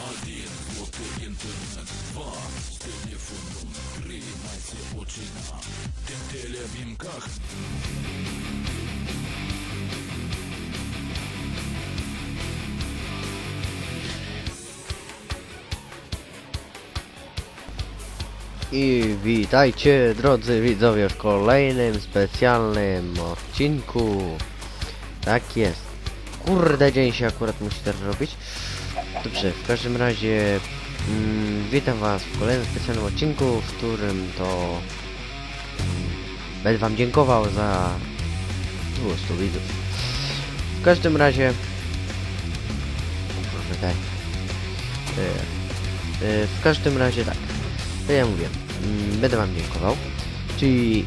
Один злотий інтернет, два з телефону, три на це почина. Ти телевімках I witajcie drodzy widzowie w kolejnym specjalnym odcinku. tak jest. Kurde, dzień się akurat musi teraz robić. Dobrze, w każdym razie mm, witam was w kolejnym specjalnym odcinku, w którym to mm, będę wam dziękował za 200 widzów. W każdym razie Proszę tak. E, e, w każdym razie tak. To ja mówię, mm, będę wam dziękował. Czyli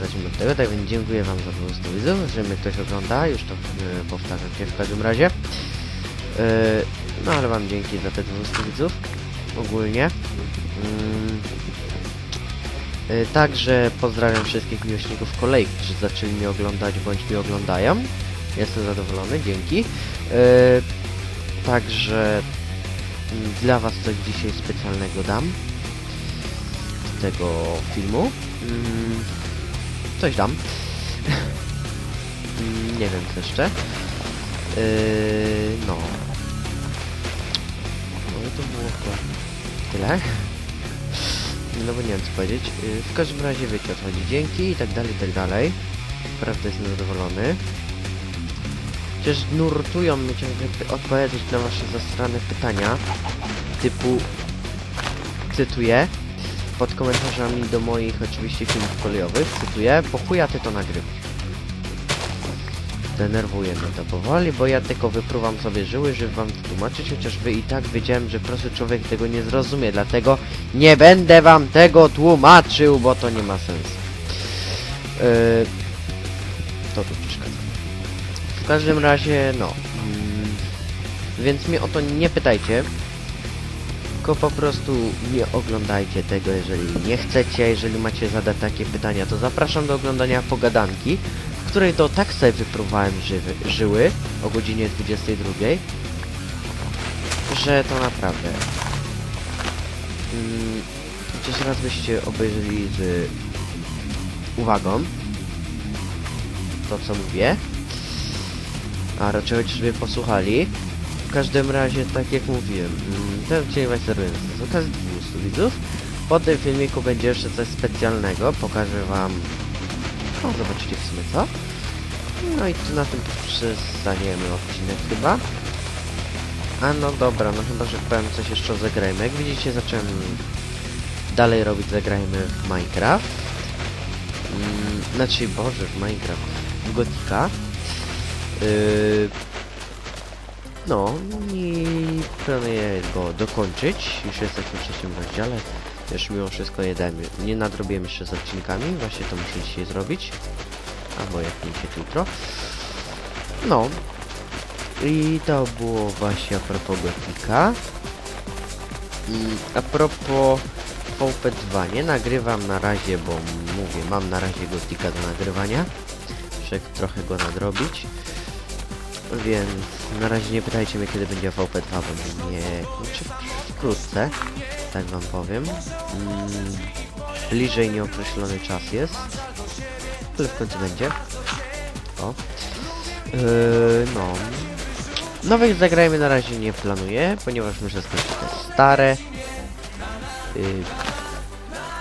zacznijmy od tego, tak więc dziękuję wam za 200 widzów, że mnie ktoś ogląda, już to e, powtarzam się w każdym razie. E, no ale wam dzięki za te 200 widzów ogólnie. Mm, e, Także pozdrawiam wszystkich miłośników kolei, którzy zaczęli mnie oglądać bądź mnie oglądają. Jestem zadowolony, dzięki. E, Także mm, dla was coś dzisiaj specjalnego dam tego filmu. Mm, coś dam. Mm, nie wiem co jeszcze. Yy, no. No to było chyba tyle. No bo nie wiem co powiedzieć. Yy, w każdym razie wiecie o co chodzi. Dzięki i tak dalej, i tak dalej. Naprawdę jestem zadowolony. Przecież nurtują mnie ciągle odpowiadać na wasze zastrane pytania. Typu... Cytuję pod komentarzami do moich oczywiście filmów kolejowych, cytuję, po chuja ty to nagrywasz. Denerwuje mnie to powoli, bo ja tylko wypruwam sobie żyły, żeby wam tłumaczyć, chociaż wy i tak wiedziałem, że prosty człowiek tego nie zrozumie, dlatego nie będę wam tego tłumaczył, bo to nie ma sensu. Yy, to tu przeszkadza. W każdym razie, no. Mm, więc mnie o to nie pytajcie, tylko po prostu nie oglądajcie tego, jeżeli nie chcecie, jeżeli macie zadać takie pytania, to zapraszam do oglądania pogadanki, w której to tak sobie wypróbowałem żywy, żyły o godzinie 22, że to naprawdę. Mm, chociaż raz byście obejrzeli z uwagą to, co mówię, a raczej chociażby posłuchali, każdym razie, tak jak mówiłem, mm, ten odcinek zrobiłem z okazji 200 widzów. Po tym filmiku będzie jeszcze coś specjalnego, pokażę wam... No, zobaczycie w sumie co. No i tu na tym przestaniemy odcinek chyba. A no dobra, no chyba, że powiem coś jeszcze o zagrajmy. Jak widzicie, zacząłem dalej robić zagrajmy w Minecraft. Mm, znaczy, Boże, w Minecraft. W Gotika. Yy, no i planuję go dokończyć. Już jesteśmy w trzecim rozdziale. Już mimo wszystko jeden nie nadrobiłem jeszcze z odcinkami. Właśnie to muszę dzisiaj zrobić. Albo jak nie się jutro. No. I to było właśnie a propos Gotika. I a propos VP2 nie nagrywam na razie, bo mówię, mam na razie Gotika do nagrywania. Muszę trochę go nadrobić. Więc na razie nie pytajcie mnie kiedy będzie VP2, bo nie... Znaczy wkrótce, tak wam powiem. Mm, bliżej nieokreślony czas jest. Ale w końcu będzie. O. Yy, no. Nowych zagrajmy na razie nie planuję, ponieważ muszę skończyć te stare. Yy,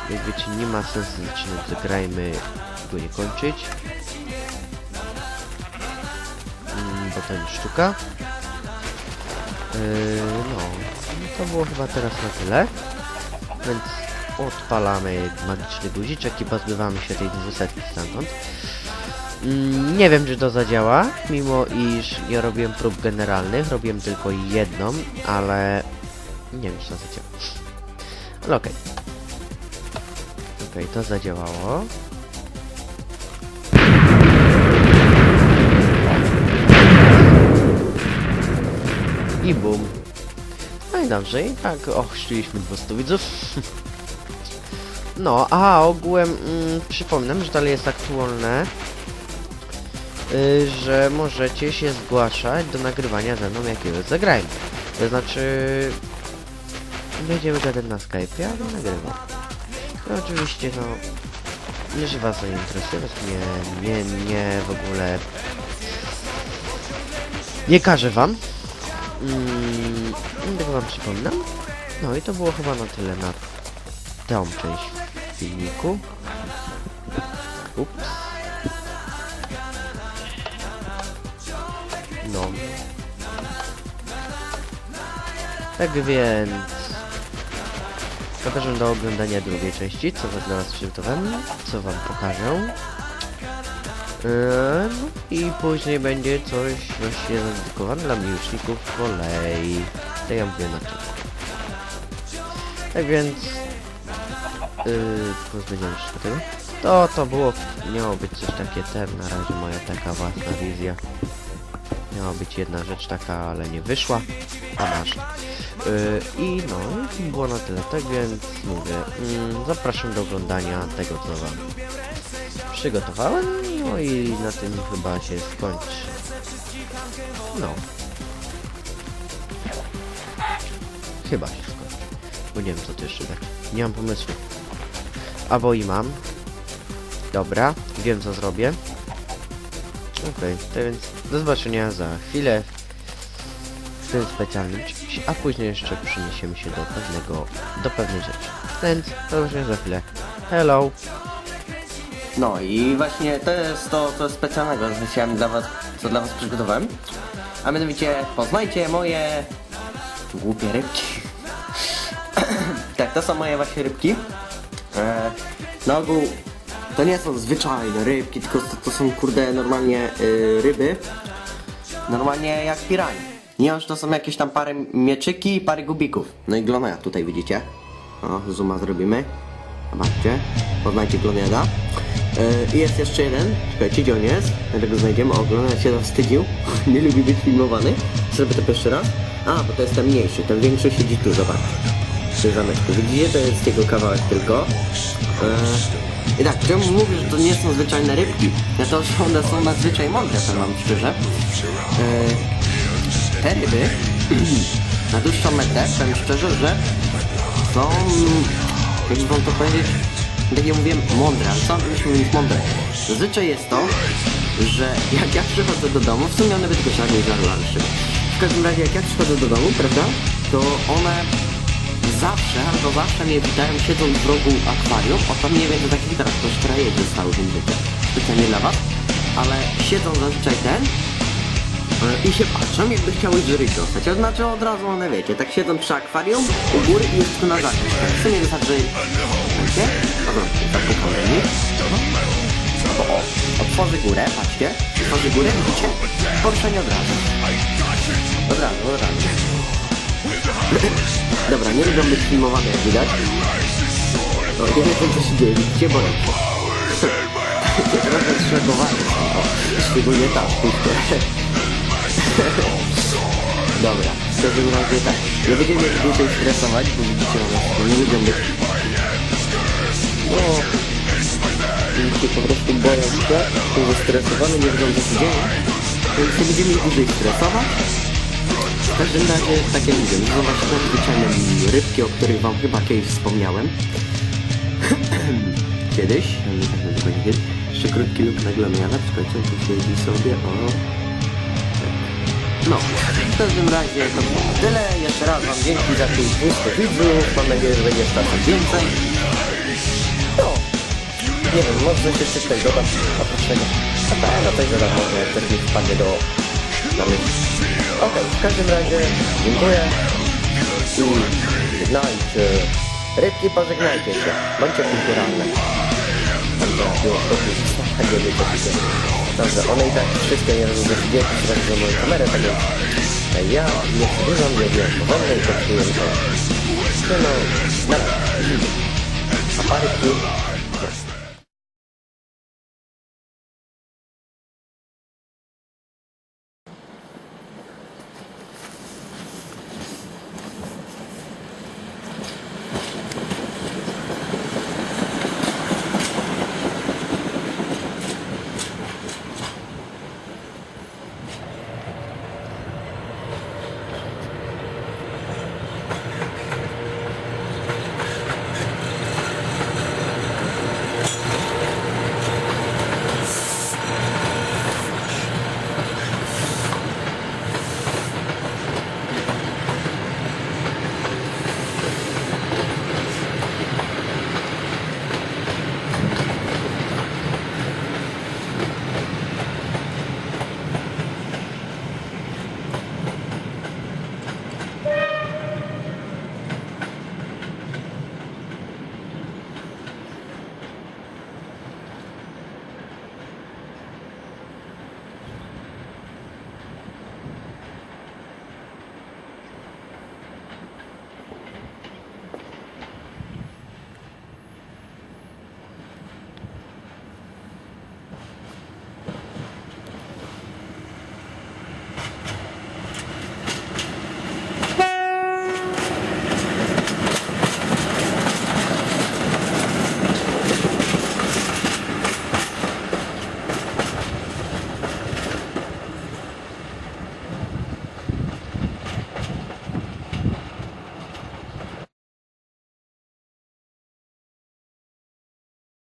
jak wiecie, nie ma sensu zaczynać zagrajmy go nie kończyć. Potem sztuka. Yy, no, to było chyba teraz na tyle. Więc odpalamy magiczny guziczek i pozbywamy się tej dwusetki stamtąd. Mm, nie wiem, czy to zadziała, mimo iż nie robiłem prób generalnych, robiłem tylko jedną, ale nie wiem, czy to zadziała. Ale okej. Okej, to zadziałało. I bum. No i dobrze, i tak ochrzciliśmy 200 widzów. No, a ogółem mm, przypominam, że dalej jest aktualne y, że możecie się zgłaszać do nagrywania ze mną jakiegoś zagrania. To znaczy... Będziemy gadać na Skype'ie, ale nagrywam. No oczywiście, no... Jeżeli was to nie interesuje, was nie, nie, nie w ogóle... Nie każę wam. Mm, tylko wam przypominam. No i to było chyba na tyle na tą część filmiku. Ups. No. Tak więc... Zapraszam do oglądania drugiej części, co was dla was przygotowałem, co wam pokażę. Eee, no I później będzie coś właśnie zadedykowane dla miłośników kolei. To ja mówię na czym. Tak więc... Yy, pozbędziemy się tego. To, to było, miało być coś takie ten, na razie moja taka własna wizja. Miała być jedna rzecz taka, ale nie wyszła. A masz. Yy, I no, było na tyle, tak więc mówię, mm, zapraszam do oglądania tego, co wam przygotowałem. No i na tym chyba się skończy. No. Chyba się skończy. Bo nie wiem, co to jeszcze tak. Nie mam pomysłu. Albo i mam. Dobra, wiem co zrobię. Okej, to więc do zobaczenia za chwilę w tym specjalnym czymś, a później jeszcze przeniesiemy się do pewnego, do pewnej rzeczy. Więc do zobaczenia za chwilę. Hello! No i właśnie to jest to, co specjalnego, chciałem dla was, co dla was przygotowałem. A mianowicie poznajcie moje głupie rybki. tak, to są moje właśnie rybki. E, na ogół to nie są zwyczajne rybki, tylko to, to są kurde normalnie y, ryby. Normalnie jak piranie. Nie że to są jakieś tam parę mieczyki i parę gubików. No i gloneja tutaj widzicie. O, zrobimy. Zobaczcie, poznajcie gloniada. Yy, I jest jeszcze jeden, czekajcie gdzie on jest, jak go znajdziemy, o gloniad się zawstydził, nie lubi być filmowany. Zrobię to jeszcze raz. A, bo to jest ten mniejszy, ten większy siedzi tu, zobacz. Przy zameczku. Widzicie, to jest jego kawałek tylko. Yy, I tak, czemu mówię, że to nie są zwyczajne rybki? Ja to, że one są nadzwyczaj mądre, powiem wam szczerze. Yy, te ryby na dłuższą metę, powiem szczerze, że są, jakby wam to powiedzieć, jak mówiłem, mądre, ale co myśmy mówić mądre? Zazwyczaj jest to, że jak ja przychodzę do domu, w sumie one by tylko siadły i zarywały szybko. W każdym razie jak ja przychodzę do domu, prawda, to one zawsze, albo zawsze mnie witają siedząc w rogu akwarium, o tam nie wiem, to taki teraz to sztraje zostały tym życie, specjalnie dla was, ale siedzą zazwyczaj ten, E, I się patrzą, jakby chciały żryć dostać. To znaczy od razu one wiecie, tak siedzą przy akwarium, u góry i już tu na zakres. W sumie wystarczy... Dobra, zapukam do nich. O, otworzy górę, patrzcie. Otworzy górę, widzicie? Poruszenie od razu. Od razu, od razu. Dobra, nie lubią być filmowane, jak widać. No, nie wiedzą co się dzieje, widzicie, boją się. Trochę zszokowani są, o, szczególnie tam, puśćcie. Dobra, w każdym razie tak. Nie będziemy dłużej stresować, bo widzicie, one nie lubią być... No... Widzicie, po prostu boją się, są zestresowane, nie wiedzą co się dzieje. Więc nie będziemy ich dłużej stresować. W każdym razie, tak jak mówię, zobaczymy zwyczajne rybki, o których wam chyba kiedyś wspomniałem. kiedyś, nie tak będzie powiedzieć. Jeszcze krótki luk na glamiana, czekajcie, tu siedzi sobie, o... No, w każdym razie to było tyle. Jeszcze raz Wam dzięki za tych 200 widzów. Mam nadzieję, że będzie czasem więcej. No, nie wiem, może coś jeszcze tutaj dodam oprócz tego. A tak, no coś dodam może, jak też mi wpadnie do... na. Okej, w każdym razie dziękuję i żegnajcie. Rybki, pożegnajcie się. Bądźcie kulturalne. Się. Dobrze, one i tak wszystkie nie robią dość wielkie, że za moją kamerę, tak więc ja nie przedłużam, nie wiem, powolnie i to. No, no, na razie. A parę